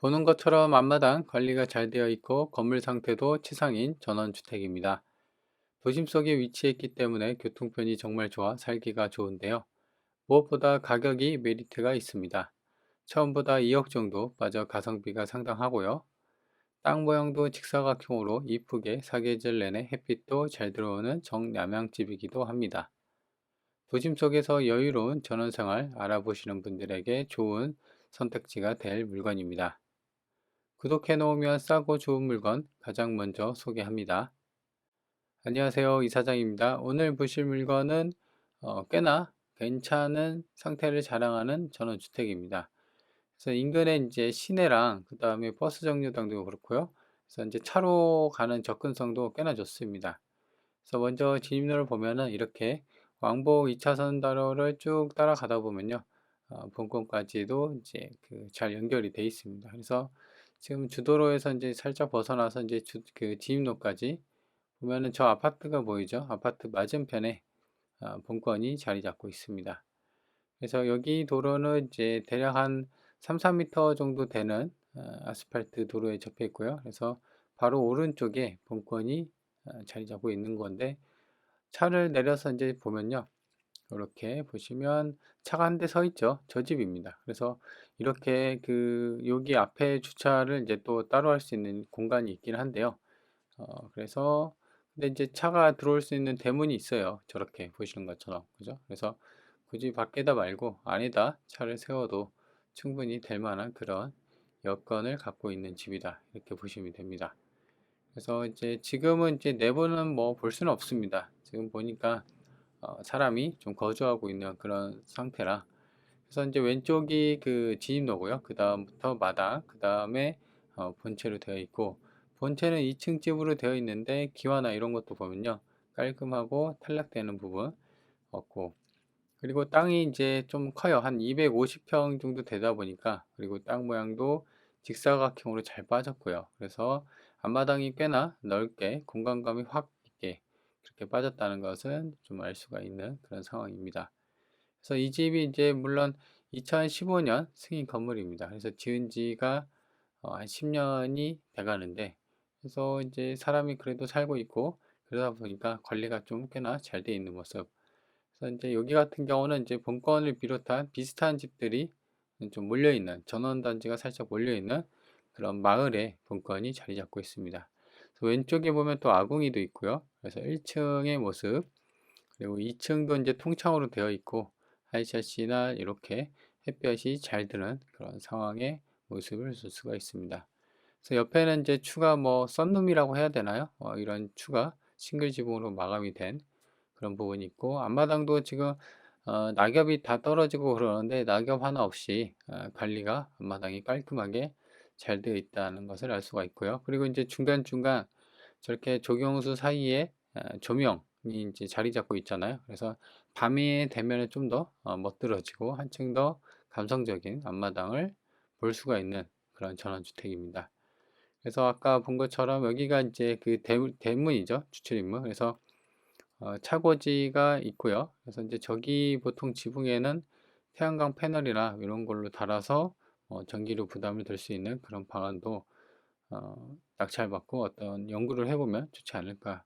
보는 것처럼 앞마당 관리가 잘 되어 있고 건물 상태도 치상인 전원주택입니다. 도심 속에 위치했기 때문에 교통편이 정말 좋아 살기가 좋은데요. 무엇보다 가격이 메리트가 있습니다. 처음보다 2억 정도 빠져 가성비가 상당하고요. 땅 모양도 직사각형으로 이쁘게 사계절 내내 햇빛도 잘 들어오는 정남향집이기도 합니다. 도심 속에서 여유로운 전원생활 알아보시는 분들에게 좋은 선택지가 될 물건입니다. 구독해 놓으면 싸고 좋은 물건 가장 먼저 소개합니다. 안녕하세요 이사장입니다. 오늘 보실 물건은 어, 꽤나 괜찮은 상태를 자랑하는 전원주택입니다. 그래서 인근에 이제 시내랑 그 다음에 버스 정류장도 그렇고요. 그래서 이제 차로 가는 접근성도 꽤나 좋습니다. 그래서 먼저 진입로를 보면은 이렇게 왕복 2차선 도로를 쭉 따라가다 보면요. 어, 본권까지도 이제 그 잘 연결이 되어 있습니다. 그래서 지금 주도로에서 이제 살짝 벗어나서 이제 주, 그 진입로까지 보면은 저 아파트가 보이죠? 아파트 맞은편에 어, 본권이 자리 잡고 있습니다. 그래서 여기 도로는 이제 대략 한 3, 4m 정도 되는 어, 아스팔트 도로에 접해 있고요. 그래서 바로 오른쪽에 본권이 어, 자리 잡고 있는 건데 차를 내려서 이제 보면요. 이렇게 보시면 차가 한 대 서 있죠. 저 집입니다. 그래서 이렇게 그 여기 앞에 주차를 이제 또 따로 할 수 있는 공간이 있긴 한데요. 어, 그래서 근데 이제 차가 들어올 수 있는 대문이 있어요. 저렇게 보시는 것처럼. 그죠? 그래서 굳이 밖에다 말고 안에다 차를 세워도 충분히 될 만한 그런 여건을 갖고 있는 집이다. 이렇게 보시면 됩니다. 그래서 이제 지금은 이제 내부는 뭐 볼 수는 없습니다. 지금 보니까 어, 사람이 좀 거주하고 있는 그런 상태라 그래서 이제 왼쪽이 그 진입로고요. 그 다음부터 마당, 그 다음에 어, 본체로 되어 있고 본체는 2층 집으로 되어 있는데 기와나 이런 것도 보면요. 깔끔하고 탈락되는 부분 없고 그리고 땅이 이제 좀 커요. 한 250평 정도 되다 보니까 그리고 땅 모양도 직사각형으로 잘 빠졌고요. 그래서 앞마당이 꽤나 넓게 공간감이 확 그렇게 빠졌다는 것은 좀 알 수가 있는 그런 상황입니다. 그래서 이 집이 이제 물론 2015년 승인 건물입니다. 그래서 지은 지가 어, 한 10년이 돼가는데 그래서 이제 사람이 그래도 살고 있고 그러다 보니까 관리가 좀 꽤나 잘 돼 있는 모습. 그래서 이제 여기 같은 경우는 이제 본건을 비롯한 비슷한 집들이 좀 몰려 있는 전원 단지가 살짝 몰려 있는 그런 마을에 본건이 자리 잡고 있습니다. 왼쪽에 보면 또 아궁이도 있고요. 그래서 1층의 모습 그리고 2층도 이제 통창으로 되어 있고 하이샷이나 이렇게 햇볕이 잘 드는 그런 상황의 모습을 볼 수가 있습니다. 그래서 옆에는 이제 추가 뭐 썬룸이라고 해야 되나요? 어, 이런 추가 싱글 지붕으로 마감이 된 그런 부분이 있고 앞마당도 지금 어, 낙엽이 다 떨어지고 그러는데 낙엽 하나 없이 어, 관리가 앞마당이 깔끔하게 잘 되어 있다는 것을 알 수가 있고요. 그리고 이제 중간중간 저렇게 조경수 사이에 어, 조명이 이제 자리 잡고 있잖아요. 그래서 밤이 되면 좀더 어, 멋들어지고 한층 더 감성적인 앞마당을 볼 수가 있는 그런 전원주택입니다. 그래서 아까 본 것처럼 여기가 이제 그 대문, 대문 이죠. 주출입문. 그래서 어, 차고지가 있고요. 그래서 이제 저기 보통 지붕에는 태양광 패널이나 이런 걸로 달아서 어, 전기료 부담을 들수 있는 그런 방안도 어, 낙찰받고 어떤 연구를 해보면 좋지 않을까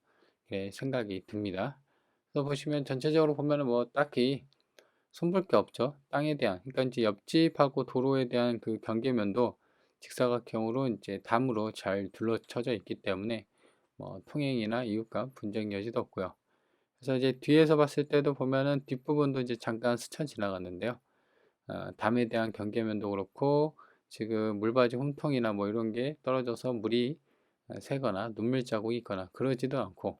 생각이 듭니다. 그래서 보시면 전체적으로 보면은 뭐 딱히 손볼 게 없죠. 땅에 대한 그러니까 이제 옆집하고 도로에 대한 그 경계면도 직사각형으로 이제 담으로 잘 둘러쳐져 있기 때문에 뭐 통행이나 이웃과 분쟁 여지도 없고요. 그래서 이제 뒤에서 봤을 때도 보면은 뒷부분도 이제 잠깐 스쳐 지나갔는데요. 어, 담에 대한 경계면도 그렇고 지금 물바지 홈통이나 뭐 이런 게 떨어져서 물이 새거나 눈물 자국이 있거나 그러지도 않고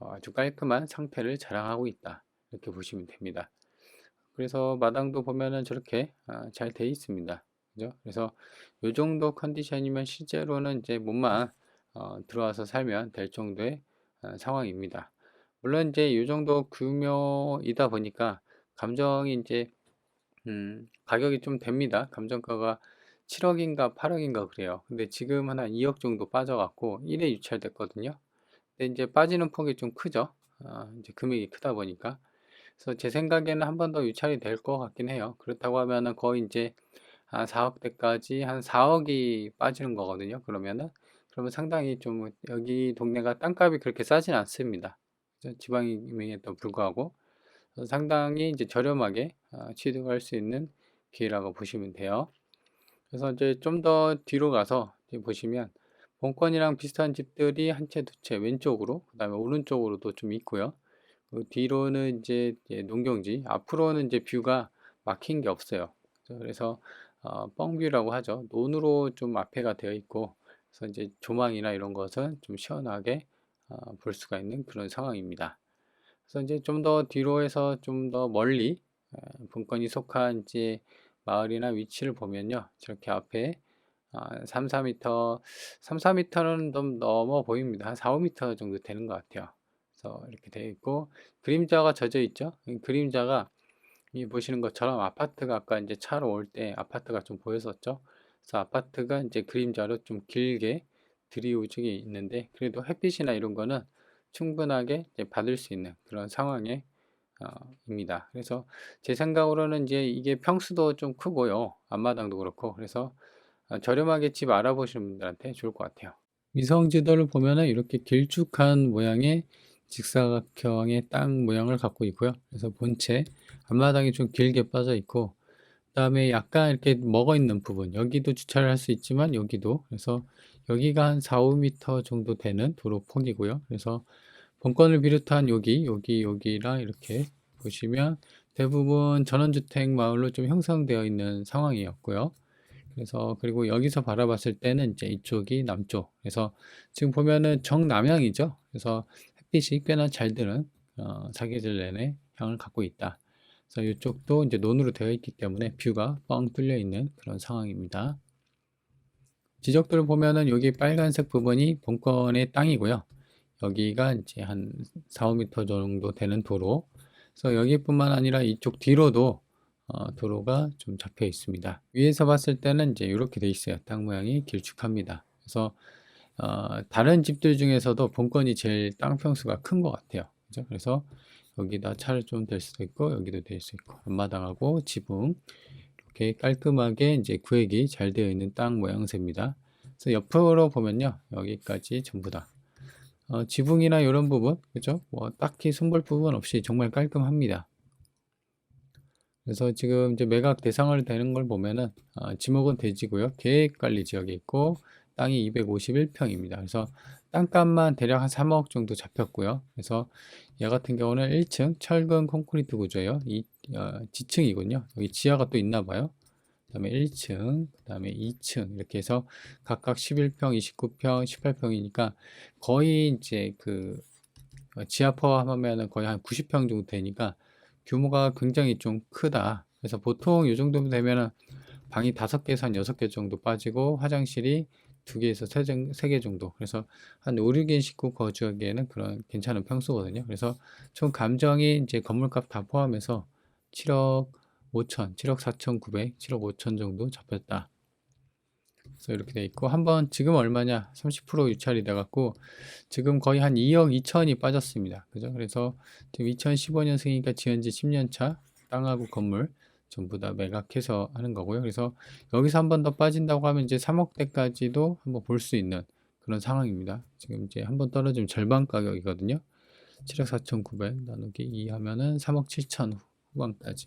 어, 아주 깔끔한 상태를 자랑하고 있다. 이렇게 보시면 됩니다. 그래서 마당도 보면은 저렇게 아, 잘 되어 있습니다. 그죠? 그래서 이 정도 컨디션이면 실제로는 이제 몸만 어, 들어와서 살면 될 정도의 어, 상황입니다. 물론 이제 이 정도 규모이다 보니까 감정이 이제 음, 가격이 좀 됩니다. 감정가가 7억인가 8억인가 그래요. 근데 지금은 한 2억 정도 빠져갖고 1에 유찰됐거든요. 근데 이제 빠지는 폭이 좀 크죠. 아, 이제 금액이 크다 보니까. 그래서 제 생각에는 한 번 더 유찰이 될 것 같긴 해요. 그렇다고 하면은 거의 이제 한 4억대까지 한 4억이 빠지는 거거든요. 그러면은 그러면 상당히 좀 여기 동네가 땅값이 그렇게 싸진 않습니다. 지방임에도 불구하고 상당히 이제 저렴하게 아, 취득할 수 있는 기회라고 보시면 돼요. 그래서 이제 좀 더 뒤로 가서 보시면 본권이랑 비슷한 집들이 한 채, 두 채 왼쪽으로 그 다음에 오른쪽으로도 좀 있고요. 그 뒤로는 이제 농경지, 앞으로는 이제 뷰가 막힌 게 없어요. 그래서 어, 뻥뷰라고 하죠. 논으로 좀 앞에가 되어 있고, 그래서 이제 조망이나 이런 것은 좀 시원하게 어, 볼 수가 있는 그런 상황입니다. 그래서 이제 좀 더 뒤로 해서 좀 더 멀리 어, 본건이 속한 이제 마을이나 위치를 보면요. 저렇게 앞에 아, 3, 4m, 3, 4m는 좀 넘어 보입니다. 한 4, 5m 정도 되는 것 같아요. 그래서 이렇게 되어 있고 그림자가 젖어 있죠. 이 그림자가 이 보시는 것처럼 아파트가 아까 이제 차로 올 때 아파트가 좀 보였었죠. 그래서 아파트가 이제 그림자로 좀 길게 들이우직이 있는데 그래도 햇빛이나 이런 거는 충분하게 받을 수 있는 그런 상황에 어, 입니다. 그래서 제 생각으로는 이제 이게 평수도 좀 크고요. 앞마당도 그렇고 그래서 어, 저렴하게 집 알아보시는 분들한테 좋을 것 같아요. 위성 지도를 보면은 이렇게 길쭉한 모양의 직사각형의 땅 모양을 갖고 있고요. 그래서 본체 앞마당이 좀 길게 빠져 있고 그다음에 약간 이렇게 먹어 있는 부분 여기도 주차를 할 수 있지만 여기도 그래서 여기가 한 4, 5m 정도 되는 도로 폭이고요. 그래서 본건을 비롯한 여기, 여기, 여기랑 이렇게 보시면 대부분 전원주택 마을로 좀 형성되어 있는 상황이었고요. 그래서 그리고 여기서 바라봤을 때는 이제 이쪽이 남쪽. 그래서 지금 보면은 정남향이죠. 그래서 햇빛이 꽤나 잘 드는 어, 사계절 내내 향을 갖고 있다. 그래서 이쪽도 이제 논으로 되어 있기 때문에 뷰가 뻥 뚫려 있는 그런 상황입니다. 지적도를 보면은 여기 빨간색 부분이 본건의 땅이고요. 여기가 이제 한 4, 5m 정도 되는 도로. 그래서 여기뿐만 아니라 이쪽 뒤로도 어, 도로가 좀 잡혀 있습니다. 위에서 봤을 때는 이제 이렇게 돼 있어요. 땅 모양이 길쭉합니다. 그래서 어, 다른 집들 중에서도 본건이 제일 땅 평수가 큰 것 같아요. 그죠? 그래서 여기다 차를 좀 댈 수도 있고 여기도 될수 있고 앞마당하고 지붕 이렇게 깔끔하게 이제 구획이 잘 되어 있는 땅 모양새입니다. 그래서 옆으로 보면요 여기까지 전부 다 어, 지붕이나 이런 부분 그죠? 뭐 딱히 손볼 부분 없이 정말 깔끔합니다. 그래서 지금 이제 매각 대상을 되는 걸 보면은 어, 지목은 대지고요. 계획관리 지역에 있고 땅이 251평입니다. 그래서 땅값만 대략 한 3억 정도 잡혔고요. 그래서 얘 같은 경우는 1층 철근 콘크리트 구조예요. 이 어, 지층이군요. 여기 지하가 또 있나 봐요. 그다음에 1층, 그 다음에 2층 이렇게 해서 각각 11평, 29평, 18평이니까 거의 이제 그 어, 지하 포함하면은 거의 한 90평 정도 되니까 규모가 굉장히 좀 크다. 그래서 보통 이 정도 되면은 방이 5개에서 한 6개 정도 빠지고 화장실이 2개에서 3개 정도. 그래서 한 5, 6인 식구 거주하기에는 그런 괜찮은 평수거든요. 그래서 총 감정이 이제 건물값 다 포함해서 7억 5천, 7억 4천 9백, 7억 5천 정도 잡혔다. 그래서 이렇게 돼 있고 한번 지금 얼마냐? 30% 유찰이 돼 갖고 지금 거의 한 2억 2천이 빠졌습니다. 그죠? 그래서 지금 2015년생이니까 지은 지 10년 차 땅하고 건물 전부 다 매각해서 하는 거고요. 그래서 여기서 한 번 더 빠진다고 하면 이제 3억대까지도 한번 볼 수 있는 그런 상황입니다. 지금 이제 한 번 떨어지면 절반 가격이거든요. 7억 4천9백 나누기 2 하면은 3억 7천 후반까지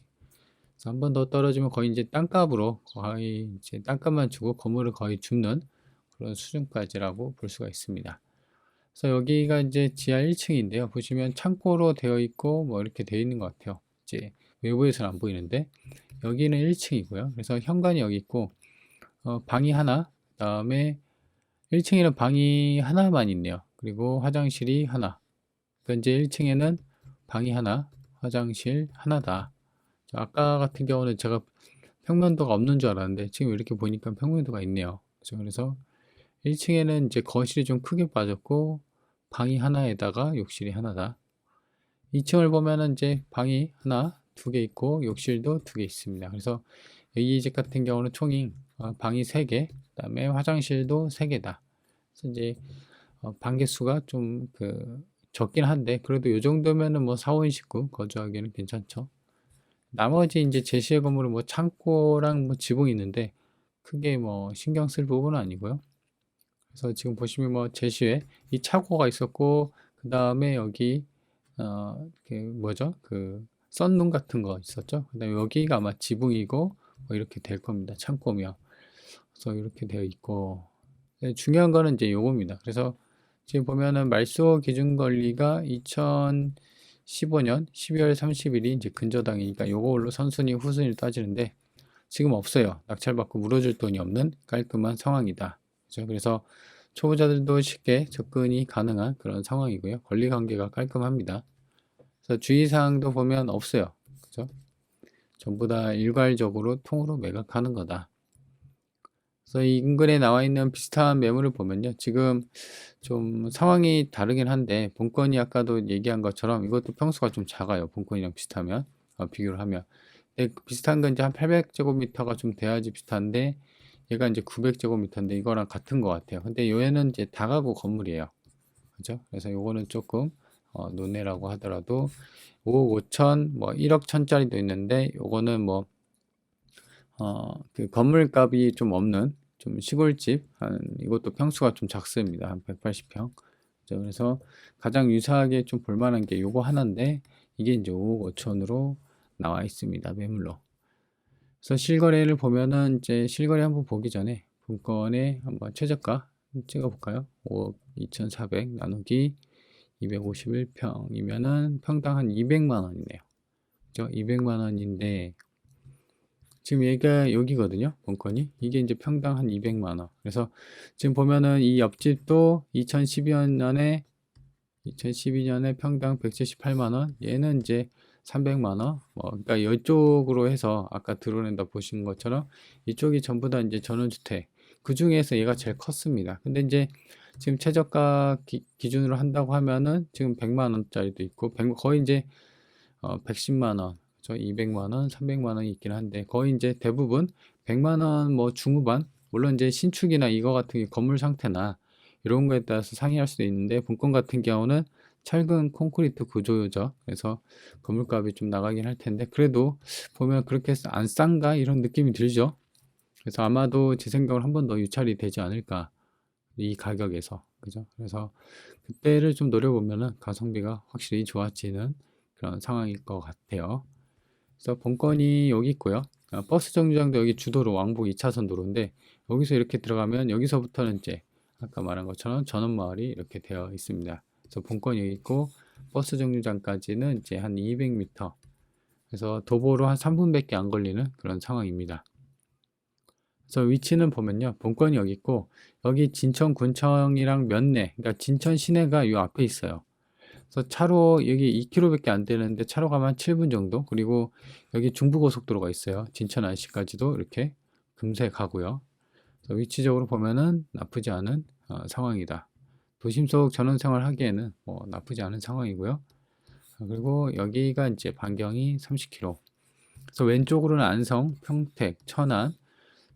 한 번 더 떨어지면 거의 이제 땅값으로 거의 이제 땅값만 주고 건물을 거의 줍는 그런 수준까지라고 볼 수가 있습니다. 그래서 여기가 이제 지하 1층인데요. 보시면 창고로 되어 있고 뭐 이렇게 되어 있는 것 같아요. 이제 외부에서는 안 보이는데 여기는 1층이고요. 그래서 현관이 여기 있고 어, 방이 하나, 그다음에 1층에는 방이 하나만 있네요. 그리고 화장실이 하나. 그러니까 이제 1층에는 방이 하나, 화장실 하나다. 아까 같은 경우는 제가 평면도가 없는 줄 알았는데 지금 이렇게 보니까 평면도가 있네요. 그렇죠? 그래서 1층에는 이제 거실이 좀 크게 빠졌고 방이 하나에다가 욕실이 하나다. 2층을 보면은 이제 방이 하나, 두 개 있고 욕실도 두 개 있습니다. 그래서 이 집 같은 경우는 총이 어, 방이 3개, 그다음에 화장실도 3개다. 그래서 이제 어, 방 개수가 좀 그 적긴 한데 그래도 이 정도면은 뭐 4, 5인 식구 거주하기는 괜찮죠. 나머지 이제 제시의 건물은 뭐 창고랑 뭐 지붕이 있는데 크게 뭐 신경 쓸 부분은 아니고요. 그래서 지금 보시면 뭐 제시에 이 차고가 있었고 그 다음에 여기 어, 그 뭐죠? 그 썬룸 같은 거 있었죠. 그다음에 여기가 아마 지붕이고 뭐 이렇게 될 겁니다. 창고며. 그래서 이렇게 되어 있고 네, 중요한 거는 이제 요겁니다. 그래서 지금 보면은 말소 기준 권리가 2015년 12월 30일이 이제 근저당이니까 요걸로 선순위 후순위를 따지는데 지금 없어요. 낙찰받고 물어줄 돈이 없는 깔끔한 상황이다. 그죠? 그래서 초보자들도 쉽게 접근이 가능한 그런 상황이고요. 권리 관계가 깔끔합니다. 그래서 주의사항도 보면 없어요. 그죠? 전부 다 일괄적으로 통으로 매각하는 거다. 그래서 이 인근에 나와 있는 비슷한 매물을 보면요. 지금 좀 상황이 다르긴 한데 본건이 아까도 얘기한 것처럼 이것도 평수가 좀 작아요. 본건이랑 비슷하면 어, 비교를 하면. 근데 비슷한 건 이제 한 800제곱미터가 좀 돼야지 비슷한데 얘가 이제 900제곱미터인데 이거랑 같은 것 같아요. 근데 얘는 이제 다가구 건물이에요. 그죠? 그래서 요거는 조금 어, 논외라고 하더라도 5억 5천, 뭐 1억 천짜리도 있는데 요거는 뭐 어, 그 건물값이 좀 없는 좀 시골집 한 이것도 평수가 좀 작습니다. 한 180평. 그래서 가장 유사하게 좀 볼만한 게 요거 하나인데 이게 이제 5억 5천으로 나와 있습니다. 매물로. 그래서 실거래를 보면은 이제 실거래 한번 보기 전에 분권의 한번 최저가 찍어 볼까요? 5억 2,400 나누기 251평이면은 평당 한 200만 원이네요. 그죠? 200만 원인데 지금 얘가 여기거든요. 본건이. 이게 이제 평당 한 200만 원. 그래서 지금 보면은 이 옆집도 2012년에 2012년에 평당 178만 원. 얘는 이제 300만 원. 뭐 그러니까 이쪽으로 해서 아까 드러낸다 보신 것처럼 이쪽이 전부 다 이제 전원주택. 그 중에서 얘가 제일 컸습니다. 근데 이제 지금 최저가 기, 준으로 한다고 하면은 지금 100만 원짜리도 있고 100, 거의 이제 어, 110만 원, 저 200만 원, 300만 원이 있긴 한데 거의 이제 대부분 100만 원 뭐 중후반 물론 이제 신축이나 이거 같은 게 건물 상태나 이런 거에 따라서 상이할 수도 있는데 본건 같은 경우는 철근 콘크리트 구조죠. 그래서 건물값이 좀 나가긴 할 텐데 그래도 보면 그렇게 안 싼가 이런 느낌이 들죠. 그래서 아마도 제 생각을 한 번 더 유찰이 되지 않을까 이 가격에서 그죠? 그래서 그때를 좀 노려보면은 가성비가 확실히 좋아지는 그런 상황일 것 같아요. 그래서 본건이 여기 있고요. 아, 버스 정류장도 여기 주도로 왕복 2차선 도로인데 여기서 이렇게 들어가면 여기서부터는 이제 아까 말한 것처럼 전원마을이 이렇게 되어 있습니다. 그래서 본건이 여기 있고 버스 정류장까지는 이제 한 200m 그래서 도보로 한 3분밖에 안 걸리는 그런 상황입니다. 그래서 위치는 보면요. 본건이 여기 있고 여기 진천 군청이랑 면내 그러니까 진천 시내가 이 앞에 있어요. 그래서 차로 여기 2km밖에 안 되는데 차로 가면 7분 정도 그리고 여기 중부고속도로가 있어요. 진천 안시까지도 이렇게 금세 가고요. 위치적으로 보면은 나쁘지 않은 어, 상황이다. 도심 속 전원생활 하기에는 뭐 나쁘지 않은 상황이고요. 그리고 여기가 이제 반경이 30km. 그래서 왼쪽으로는 안성, 평택, 천안,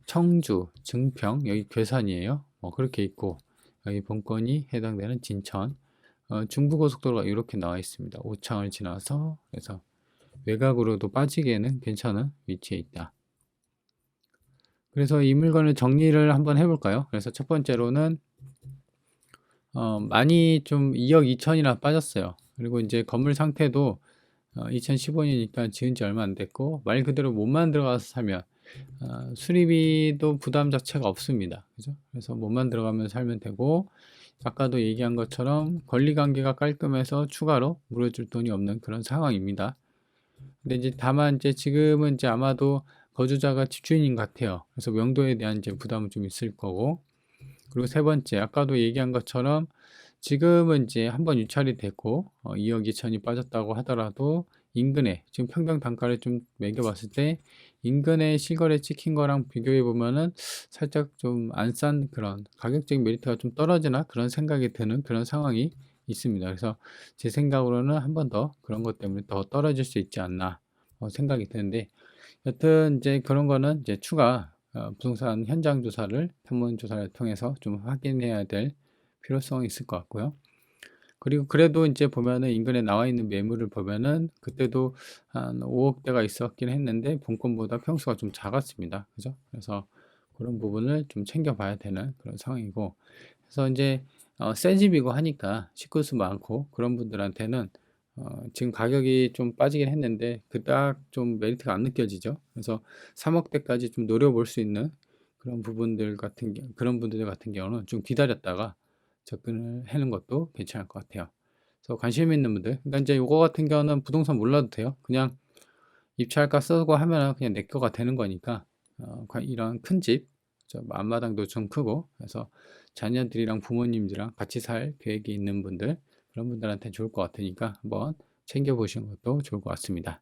청주, 증평, 여기 괴산이에요. 뭐 그렇게 있고 여기 본건이 해당되는 진천, 어, 중부고속도로가 이렇게 나와 있습니다. 오창을 지나서 그래서 외곽으로도 빠지기에는 괜찮은 위치에 있다. 그래서 이 물건을 정리를 한번 해볼까요? 그래서 첫 번째로는 어, 많이 좀 2억 2천이나 빠졌어요. 그리고 이제 건물 상태도 어, 2015년이니까 지은 지 얼마 안 됐고 말 그대로 몸만 들어가서 살면 어, 수리비도 부담 자체가 없습니다. 그죠? 그래서 몸만 들어가면 살면 되고 아까도 얘기한 것처럼 권리관계가 깔끔해서 추가로 물어줄 돈이 없는 그런 상황입니다. 근데 이제 다만 이제 지금은 이제 아마도 거주자가 집주인인 것 같아요. 그래서 명도에 대한 이제 부담은 좀 있을 거고. 그리고 세 번째, 아까도 얘기한 것처럼 지금은 이제 한번 유찰이 됐고, 어, 2억 2천이 빠졌다고 하더라도 인근에, 지금 평당 단가를 좀 매겨봤을 때 인근에 실거래 찍힌 거랑 비교해 보면은 살짝 좀 안 싼 그런 가격적인 메리트가 좀 떨어지나 그런 생각이 드는 그런 상황이 있습니다. 그래서 제 생각으로는 한 번 더 그런 것 때문에 더 떨어질 수 있지 않나 어, 생각이 드는데 여튼 이제 그런 거는 이제 추가 어, 부동산 현장 조사를 탐문 조사를 통해서 좀 확인해야 될 필요성이 있을 것 같고요. 그리고 그래도 이제 보면은 인근에 나와 있는 매물을 보면은 그때도 한 5억 대가 있었긴 했는데 본건보다 평수가 좀 작았습니다. 그죠? 그래서 그런 부분을 좀 챙겨 봐야 되는 그런 상황이고 그래서 이제 어, 새 집이고 하니까 식구수 많고 그런 분들한테는 어, 지금 가격이 좀 빠지긴 했는데 그닥 좀 메리트가 안 느껴지죠. 그래서 3억 대까지 좀 노려 볼 수 있는 그런 부분들 같은 경- 그런 분들 같은 경우는 좀 기다렸다가 접근을 하는 것도 괜찮을 것 같아요. 그래서 관심 있는 분들, 그러니까 이제 이거 같은 경우는 부동산 몰라도 돼요. 그냥 입찰가 쓰고 하면 그냥 내 거가 되는 거니까 어, 관- 이런 큰 집, 저 앞마당도 좀 크고 그래서 자녀들이랑 부모님들이랑 같이 살 계획이 있는 분들 그런 분들한테 좋을 것 같으니까 한번 챙겨보시는 것도 좋을 것 같습니다.